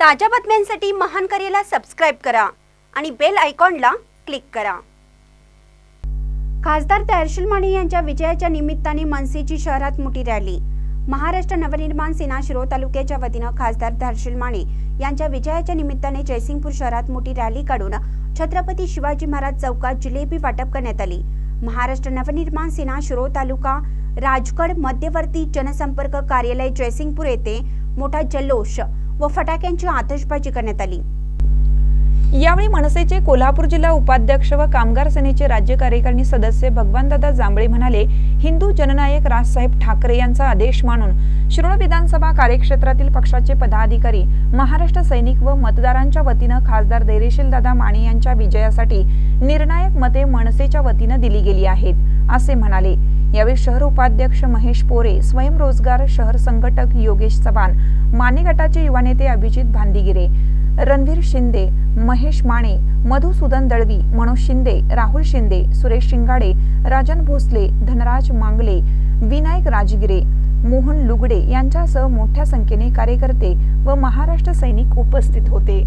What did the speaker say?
ताज्या बातम्यांसाठी महान करेला सबस्क्राईब करा आणि बेल आयकॉनला क्लिक करा. खासदार तहर्षुल माने यांच्या विजयाच्या निमित्ताने मनसेची शहरात मोठी रॅली महाराष्ट्र नवनिर्माण सेना शिरो तालुक्याच्या वतीनं खासदार तहर्षुल माने यांच्या विजयाच्या निमित्ताने जयसिंगपूर शहरात मोठी रॅली काढून छत्रपती शिवाजी महाराज चौकात जिलेबी वाटप करण्यात आली. महाराष्ट्र नवनिर्माण सेना शिरो तालुका राजगड मध्यवर्ती जनसंपर्क कार्यालय जयसिंगपूर येथे मोठा जल्लोष व फटाक्यांची आतषबाजी करण्यात आली. यावेळी मनसेचे कोल्हापूर जिल्हा उपाध्यक्ष व कामगार सेनेचे राज्य कार्यकारिणी सदस्य भगवानदादा जांभळे म्हणाले हिंदू जननायक राजसाहेब ठाकरे यांचा आदेश मानून शिरोळ विधानसभा कार्यक्षेत्रातील पक्षाचे पदाधिकारी महाराष्ट्र सैनिक व मतदारांच्या वतीनं खासदार धैर्यशील दादा माने यांच्या विजयासाठी निर्णायक मते मनसेच्या वतीनं दिली गेली आहेत असे म्हणाले. यावेळी शहर उपाध्यक्ष महेश पोरे स्वयंरोजगार शहर संघटक योगेश चव्हाण माने गटाचे युवा नेते अभिजित भांदिगिरे रणवीर शिंदे महेश माने मधुसूदन दळवी मनोज शिंदे राहुल शिंदे सुरेश शिंगाडे राजन भोसले धनराज मांगले विनायक राजगिरे मोहन लुगडे यांच्यासह मोठ्या संख्येने कार्यकर्ते व महाराष्ट्र सैनिक उपस्थित होते.